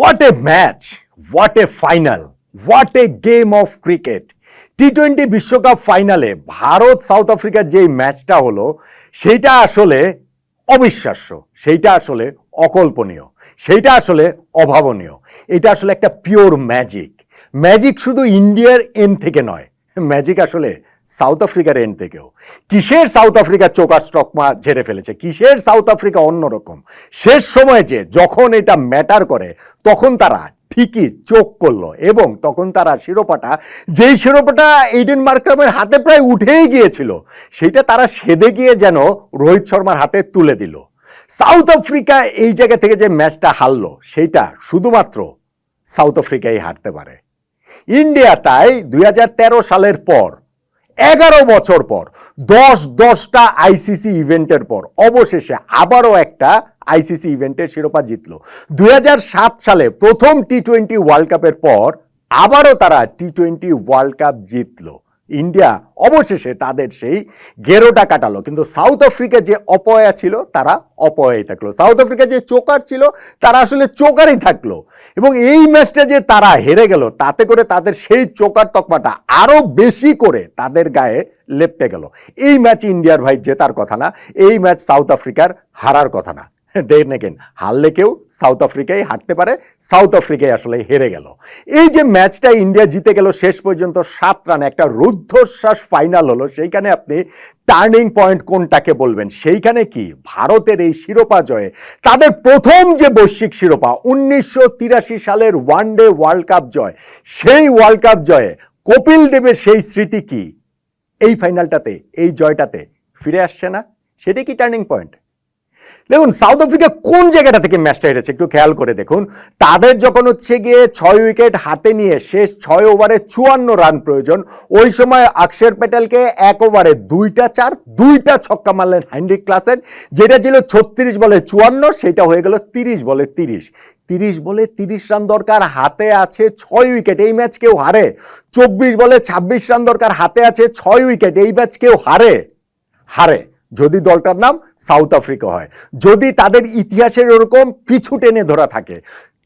What a match what a final what a game of cricket T twenty বিশ্বকাপ ফাইনালে Bharat south আফ্রিকার যেই ম্যাচটা হলো, সেইটা আসলে অবিশ্বাস্য। সেইটা আসলে অকল্পনীয়। সেইটা আসলে অভাবনীয়। এটা আসলে একটা পিওর ম্যাজিক ম্যাজিক শুধু ইন্ডিয়ার এন থেকে নয়। ম্যাজিক আসলে সাউথ আফ্রিকার এন্ড থেকেও। কিসের সাউথ আফ্রিকার চোকার স্টকমা ঝেড়ে ফেলেছে? কিসের সাউথ আফ্রিকা অন্যরকম শেষ সময়ে যে যখন এটা ম্যাটার করে, তখন তারা ঠিকই চোখ করল এবং তখন তারা শিরোপাটা যেই শিরোপাটা এইডেন মার্ক্রামের হাতে প্রায় উঠেই গিয়েছিল, সেটা তারা সেদে গিয়ে যেন রোহিত শর্মার হাতে তুলে দিল। সাউথ আফ্রিকা এই জায়গা থেকে যে ম্যাচটা হারলো সেইটা শুধুমাত্র সাউথ আফ্রিকাই হারতে পারে। ইন্ডিয়া তাই দুই হাজার তেরো সালের পর এগারো বছর পর, দশ দশটা আইসিসি ইভেন্টের পর, অবশেষে আবারও একটা আইসিসি ইভেন্টের শিরোপা জিতল। দুই সালে প্রথম টি টোয়েন্টি ওয়ার্ল্ড কাপের পর আবারও তারা টি টোয়েন্টি ওয়ার্ল্ড কাপ জিতলো। ইন্ডিয়া অবশেষে তাদের সেই গেরোটা কাটালো। কিন্তু সাউথ আফ্রিকা যে অপয়া ছিল, তারা অপয়াই থাকল। সাউথ আফ্রিকা যে চোকার ছিল, তারা আসলে চোকারই থাকল। এবং এই ম্যাচটা যে তারা হেরে গেল, তাতে করে তাদের সেই চোকার তকমাটা আরও বেশি করে তাদের গায়ে লেপটে গেল। এই ম্যাচ ইন্ডিয়ার ভাই জেতার কথা না, এই ম্যাচ সাউথ আফ্রিকার হারার কথা না। দেখ নেকেন হারলে কেউ সাউথ আফ্রিকায় হারতে পারে, সাউথ আফ্রিকায় আসলে হেরে গেল। এই যে ম্যাচটা ইন্ডিয়া জিতে গেল শেষ পর্যন্ত সাত রানে, একটা রুদ্ধশ্বাস ফাইনাল হলো, সেইখানে আপনি টার্নিং পয়েন্ট কোনটাকে বলবেন? সেইখানে কি ভারতের এই শিরোপা জয়ে, তাদের প্রথম যে বৈশ্বিক শিরোপা, উনিশশো তিরাশি সালের ওয়ান ডে ওয়ার্ল্ড কাপ জয়, সেই ওয়ার্ল্ড কাপ জয়ে কপিল দেবের সেই স্মৃতি কি? এই ফাইনালটাতে এই জয়টাতে ফিরে আসছে না? সেটাই কি টার্নিং পয়েন্ট দেখুন সাউথ আফ্রিকা কোন জায়গাটা থেকে ম্যাচটা হেরেছে একটু খেয়াল করে দেখুন। তাদের যখন হচ্ছে গিয়ে ছয় উইকেট হাতে নিয়ে শেষ ছয় ওভারে চুয়ান্ন রান প্রয়োজন, ওই সময় আকশের প্যাটেলকে এক ওভারে দুইটা চার, দুইটা ছক্কা মারলেন হ্যান্ড্রিক ক্লাসের যেটা ছিল ছত্রিশ বলে চুয়ান্ন, সেটা হয়ে গেল তিরিশ বলে তিরিশ। তিরিশ বলে তিরিশ রান দরকার, হাতে আছে ছয় উইকেট এই ম্যাচ কেউ হারে? চব্বিশ বলে ছাব্বিশ রান দরকার, হাতে আছে ছয় উইকেট এই ম্যাচ কেউ হারে? হারে। যদি দলটার নাম সাউথ আফ্রিকা হয়। যদি তাদের ইতিহাসের ওরকম পিছু টেনে ধরা থাকে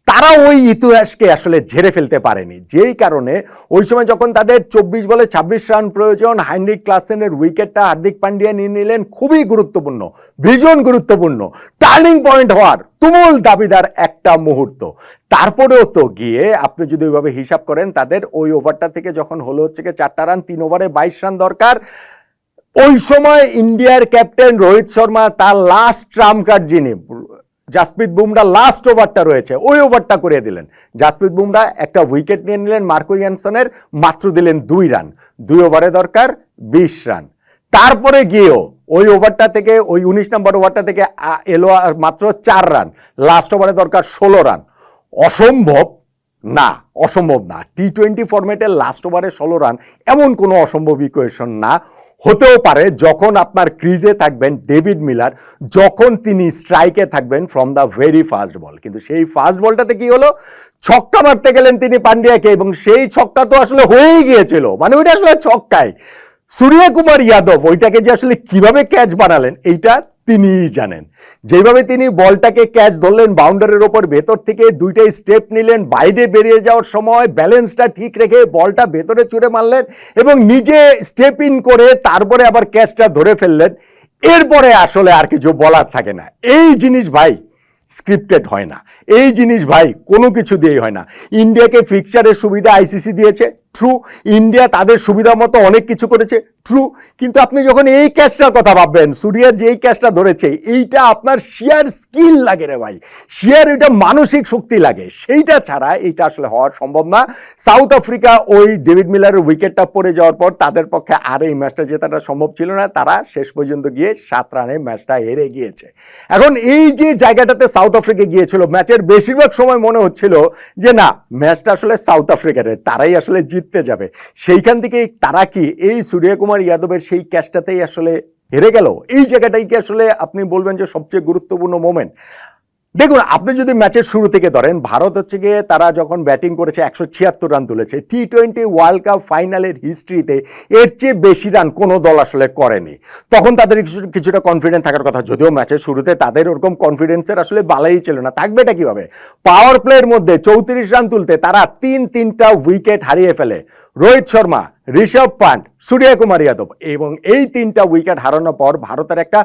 তারা ওই ইতিহাসকে আসলে ঝেড়ে ফেলতে পারেনি। যেই কারণে ওই সময় যখন তাদের চব্বিশ বলে ছাব্বিশ রান প্রয়োজন হাইন্ডিক ক্লাসেনের উইকেটটা হার্দিক পান্ডিয়া নিয়ে নিলেন, খুবই গুরুত্বপূর্ণ, ভীষণ গুরুত্বপূর্ণ, টার্নিং পয়েন্ট হওয়ার তুমুল দাবিদার একটা মুহূর্ত। তারপরেও তো গিয়ে আপনি যদি ওইভাবে হিসাব করেন, তাদের ওই ওভারটা থেকে যখন হলো হচ্ছে চারটা রান, তিন ওভারে বাইশ রান দরকার ওই সময় ইন্ডিয়ার ক্যাপ্টেন রোহিত শর্মা তার লাস্ট ট্রাম কার্ড যিনি, জাসপ্রীত বুমরা লাস্ট ওভারটা রয়েছে, ওই ওভারটা করে দিলেন। জাসপ্রীত বুমরা একটা উইকেট নিয়ে নিলেন, মার্কো ইয়ানসনের মাত্র দিলেন দুই রান দুই ওভারে দরকার বিশ রান তারপরে গিয়েও ওই ওভারটা থেকে, ওই উনিশ নম্বর ওভারটা থেকে এলো মাত্র চার রান লাস্ট ওভারে দরকার ষোলো রান অসম্ভব না, অসম্ভব না। টি টোয়েন্টি ফরম্যাটের লাস্ট ওভারে ষোলো রান এমন কোনো অসম্ভব ইকুয়েশন না। হতেও পারে যখন আপনার ক্রিজে থাকবেন ডেভিড মিলার যখন তিনি স্ট্রাইকে থাকবেন from the very first ball কিন্তু সেই ফার্স্ট বলটাতে কি হলো? ছক্কা মারতে গেলেন তিনি পান্ডিয়াকে এবং সেই ছক্কা তো আসলে হয়েই গিয়েছিল। মানে ওইটা আসলে ছক্কায়। সূর্য কুমার যাদব, ওইটাকে যে আসলে কীভাবে ক্যাচ বানালেন, এইটা তিনিই জানেন। যেভাবে তিনি বলটাকে ক্যাচ ধরলেন, বাউন্ডারির ওপর ভেতর থেকে দুইটাই স্টেপ নিলেন, বাইরে বেরিয়ে যাওয়ার সময় ব্যালেন্সটা ঠিক রেখে বলটা ভেতরে ছুড়ে মারলেন এবং নিজে স্টেপ ইন করে তারপরে আবার ক্যাচটা ধরে ফেললেন। এরপরে আসলে আর কিছু বলার থাকে না। এই জিনিস ভাই স্ক্রিপ্টেড হয় না। এই জিনিস ভাই কোনো কিছু দিয়েই হয় না। ইন্ডিয়াকে ফিক্সারের সুবিধা আইসিসি দিয়েছে। ট্রু ইন্ডিয়া তাদের সুবিধা মতো অনেক কিছু করেছে। ট্রু কিন্তু আপনি যখন এই ক্যাচটার কথা ভাববেন সুরিয়া যে এই ক্যাচটা ধরেছে, এইটা আপনার শিয়ার স্কিল লাগে রে ভাই। শিয়ার এটা মানসিক শক্তি লাগে। সেইটা ছাড়া এইটা আসলে হওয়ার সম্ভব না। সাউথ আফ্রিকা ওই ডেভিড মিলারের উইকেটটা পড়ে যাওয়ার পর তাদের পক্ষে আর এই ম্যাচটা জেতাটা সম্ভব ছিল না। তারা শেষ পর্যন্ত গিয়ে সাত রানে ম্যাচটা হেরে গিয়েছে। এখন এই যে জায়গাটাতে সাউথ আফ্রিকা গিয়েছিল ম্যাচের বেশিরভাগ সময় মনে হচ্ছিল যে না ম্যাচটা আসলে সাউথ আফ্রিকার তারাই আসলে জিততে যাবে। সেইখান থেকে তারা কি এই সূর্যকুমার যাদবের সেই ক্যাচটাতেই আসলে হেরে গেল? এই জায়গাটাই কি আসলে আপনি বলবেন যে সবচেয়ে গুরুত্বপূর্ণ মোমেন্ট দেখুন, আপনি যদি ম্যাচের শুরু থেকে ধরেন, ভারত হচ্ছে গিয়ে তারা যখন ব্যাটিং করেছে একশো ছিয়াত্তর রান তুলেছে, টি টোয়েন্টি ওয়ার্ল্ড কাপ ফাইনালের হিস্ট্রিতে এর চেয়ে বেশি রান কোনো দল আসলে করেনি। তখন তাদের কিছু- কিছুটা কনফিডেন্স থাকার কথা, যদিও ম্যাচের শুরুতে তাদের ওরকম কনফিডেন্সের আসলে বালাই ছিল না। থাকবেটা কীভাবে? পাওয়ার প্লের মধ্যে চৌত্রিশ রান তুলতে তারা তিন তিনটা উইকেট হারিয়ে ফেলে। রোহিত শর্মা ঋষভ পান্ট, সূর্যকুমার যাদব। এবং এই তিনটা উইকেট হারানোর পর ভারতের একটা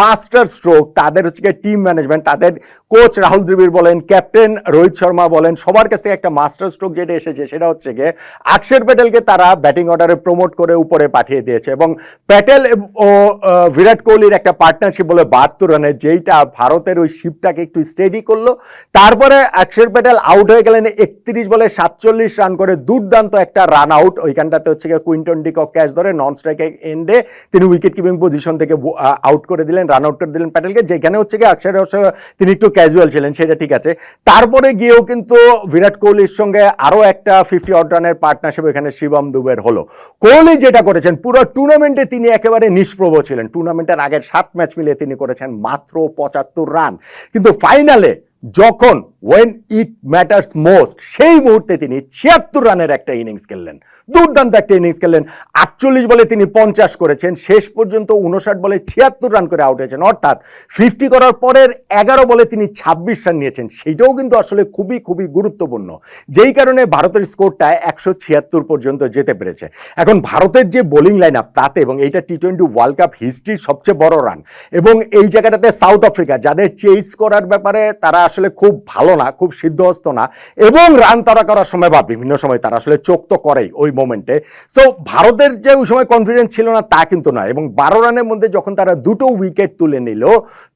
মাস্টার স্ট্রোক তাদের হচ্ছে টিম ম্যানেজমেন্ট তাদের কোচ রাহুল দ্রবিড় বলেন ক্যাপ্টেন রোহিত শর্মা বলেন, সবার কাছ থেকে একটা মাস্টার স্ট্রোক যেটা এসেছে, সেটা হচ্ছে গিয়ে অক্ষর প্যাটেলকে তারা ব্যাটিং অর্ডারে প্রমোট করে উপরে পাঠিয়ে দিয়েছে। এবং প্যাটেল ও বিরাট কোহলির একটা পার্টনারশিপ বলে বাহাত্তর রানে, যেইটা ভারতের ওই শিপটাকে একটু স্টেডি করল। তারপরে অক্ষর প্যাটেল আউট হয়ে গেলেন একত্রিশ বলে সাতচল্লিশ রান করে দুর্দান্ত একটা রান আউট ওইখানটাতে হচ্ছে গিয়ে কুইন্টন ডিকক ক্যাচ ধরে নন স্ট্রাইকে এন্ডে তিনি উইকেট কিপিং পজিশন থেকে আউট করে দিলেন রান আউট করে দিলেন প্যাটেলকে, যেখানে হচ্ছে গিয়ে অক্ষর তিনি একটু ক্যাজুয়াল ছিলেন, সেটা ঠিক আছে। তারপরে গিয়েও কিন্তু বিরাট কোহলির সঙ্গে আরও একটা ফিফটি আউট রানের পার্টনারশিপ এখানে শিবম দুবের হলো। কোহলি যেটা করেছেন, পুরো টুর্নামেন্টে তিনি একেবারে নিষ্প্রভ ছিলেন। টুর্নামেন্টের আগের সাত ম্যাচ মিলিয়ে তিনি করেছেন মাত্র পঁচাত্তর রান কিন্তু ফাইনালে যখন ওয়েন ইট ম্যাটার্স মোস্ট সেই মুহূর্তে তিনি ছিয়াত্তর রানের একটা ইনিংস খেললেন। দুর্দান্ত একটা ইনিংস খেললেন। আটচল্লিশ বলে তিনি পঞ্চাশ করেছেন। শেষ পর্যন্ত উনষাট বলে ছিয়াত্তর রান করে আউট হয়েছেন। অর্থাৎ ফিফটি করার পরের এগারো বলে তিনি ছাব্বিশ রান নিয়েছেন। সেটাও কিন্তু আসলে খুবই খুবই গুরুত্বপূর্ণ। যেই কারণে ভারতের স্কোরটা একশো ছিয়াত্তর পর্যন্ত যেতে পেরেছে। এখন ভারতের যে বোলিং লাইন আপ তাতে এবং এইটা টি টোয়েন্টি ওয়ার্ল্ড কাপ হিস্ট্রির সবচেয়ে বড় রান এবং এই জায়গাটাতে সাউথ আফ্রিকা যাদের চেস করার ব্যাপারে তারা আসলে খুব ভালো না, খুব সিদ্ধহস্ত না এবং রান তারা করার সময় বা বিভিন্ন সময় তারা আসলে চোখ তো করেই ওই মোমেন্টে সো ভারতের যে ওই সময় কনফিডেন্স ছিল না, তা কিন্তু নয় এবং বারো রানের মধ্যে যখন তারা দুটো উইকেট তুলে নিল,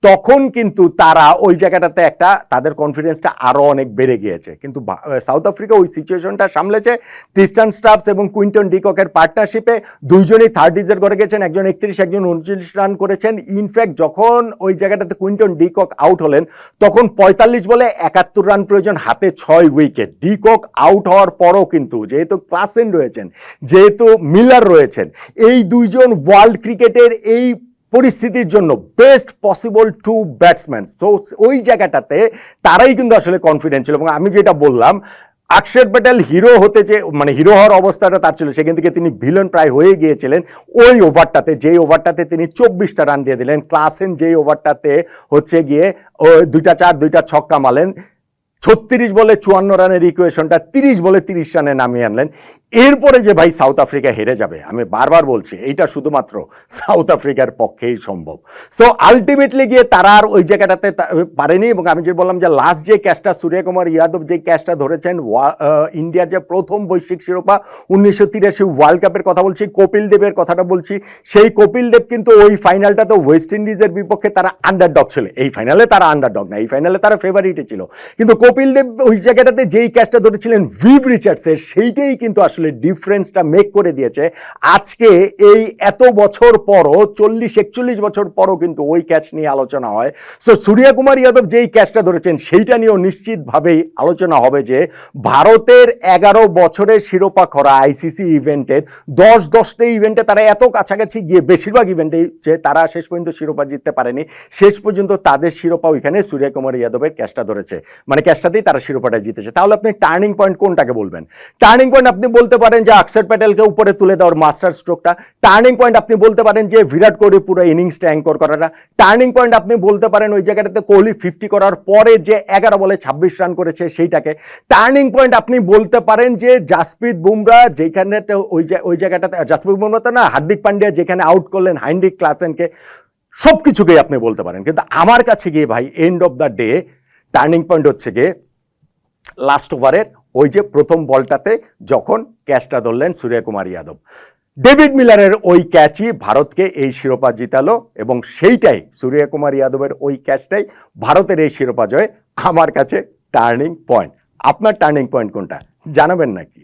তখন কিন্তু তারা ওই জায়গাটাতে একটা তাদের কনফিডেন্সটা আরও অনেক বেড়ে গিয়েছে। কিন্তু সাউথ আফ্রিকা ওই সিচুয়েশনটা সামলেছে। ক্রিস্টান স্টাফস এবং কুইন্টন ডিককের পার্টনারশিপে দুইজনই থার্টিজের করে গেছেন, একজন একত্রিশ, একজন উনচল্লিশ রান করেছেন। ইনফ্যাক্ট যখন ওই জায়গাটাতে কুইন্টন ডিকক আউট হলেন, তখন পঁয়তাল্লিশ বলে একাত্তর রান প্রয়োজন, হাতে ছয় উইকেট। ডিকক আউট হওয়ার পরও কিন্তু যেহেতু ক্লাসেন রয়েছেন, যেহেতু মিলার রয়েছেন, এই দুইজন ওয়ার্ল্ড ক্রিকেটের এই পরিস্থিতির জন্য best possible two batsman. So, ওই জায়গাটাতে তারাই কিন্তু আসলে কনফিডেন্ট ছিল। এবং আমি যেটা বললাম অক্ষর প্যাটেল হিরো হতে যে মানে হিরো হওয়ার অবস্থাটা তার ছিল, সেখান থেকে তিনি ভিলন প্রায় হয়ে গিয়েছিলেন ওই ওভারটাতে, যেই ওভারটাতে তিনি চব্বিশটা রান দিয়ে দিলেন। ক্লাসেন যেই ওভারটাতে হচ্ছে গিয়ে ওই দুইটা চার, দুইটা ছক্কা মারলেন ছত্রিশ বলে চুয়ান্ন রানের ইকুয়েশনটা তিরিশ বলে তিরিশ রানে নামিয়ে আনলেন। এরপরে যে ভাই সাউথ আফ্রিকা হেরে যাবে, আমি বারবার বলছি, এইটা শুধুমাত্র সাউথ আফ্রিকার পক্ষেই সম্ভব। সো আলটিমেটলি গিয়ে তারা আর ওই জায়গাটাতে পারেনি এবং আমি যে বললাম যে লাস্ট যে ক্যাচটা সূর্যকুমার ইয়াদব যে ক্যাচটা ধরেছেন ইন্ডিয়ার যে প্রথম বৈশ্বিক শিরোপা, উনিশশো তিরাশি ওয়ার্ল্ড কাপের কথা বলছি, কপিল দেবের কথাটা বলছি, সেই কপিল দেব কিন্তু ওই ফাইনালটাতে ওয়েস্ট ইন্ডিজের বিপক্ষে তারা আন্ডারডগ ছিল। এই ফাইনালে তারা আন্ডারডগ না, এই ফাইনালে তারা ফেভারিটে ছিল। কিন্তু কপিল দেব ওই জায়গাটাতে যেই ক্যাচটা ধরেছিলেন, ভিভ রিচার্ডসের, সেইটাই কিন্তু আসলে ডিফারেন্সটা মেক করে দিয়েছে। আজকে এই এত বছর পরও, চল্লিশ, একচল্লিশ বছর পরও কিন্তু ওই ক্যাচ নিয়ে আলোচনা হয়। সো সূর্যকুমার যাদব যেই ক্যাচটা ধরেছেন, সেইটা নিয়েও নিশ্চিতভাবেই আলোচনা হবে যে, ভারতের এগারো বছরের শিরোপা খরা আইসিসি ইভেন্টের দশ দশটা ইভেন্টে তারা এত কাছাকাছি গিয়ে বেশিরভাগ ইভেন্টেই যে, তারা শেষ পর্যন্ত শিরোপা জিততে পারেনি। শেষ পর্যন্ত তাদের শিরোপা ওইখানে সূর্যকুমার যাদবের ক্যাচটা ধরেছে। মানে ক্যাচটাতেই তারা শিরোপাটা জিতেছে। তাহলে আপনি টার্নিং পয়েন্ট কোনটাকে বলবেন? টার্নিং পয়েন্ট আপনি বলতে পারেন যে অক্ষর প্যাটেলকে উপরে তুলে দেওয়ার মাস্টার স্ট্রোকটা। টার্নিং পয়েন্ট আপনি বলতে পারেন যে বিরাট কোহলি পুরো ইনিংসটা অ্যাঙ্কর করাটা। টার্নিং পয়েন্ট আপনি বলতে পারেন ওই জায়গাটাতে কোহলি ফিফটি করার পরে যে এগারো বলে ছাব্বিশ রান করেছে সেইটাকে। টার্নিং পয়েন্ট আপনি বলতে পারেন যে জাসপ্রীত বুমরা যেখানে ওই ওই জায়গাটাতে জাসপ্রীত বুমরা তো না, হার্দিক পান্ডিয়া যেখানে আউট করলেন হাইন্ডিক ক্লাসেনকে সব কিছুকেই আপনি বলতে পারেন। কিন্তু আমার কাছে গিয়ে ভাই end of the day turning point হচ্ছে গিয়ে লাস্ট ওভারের ওই যে প্রথম বলটাতে যখন ক্যাচটা ধরলেন সূর্যকুমার যাদব ডেভিড মিলারের ওই ক্যাচই ভারতকে এই শিরোপা জিতালো এবং সেইটাই সূর্যকুমার যাদবের ওই ক্যাচটাই ভারতের এই শিরোপা জয় আমার কাছে টার্নিং পয়েন্ট। আপনার টার্নিং পয়েন্ট কোনটা? জানাবেন নাকি?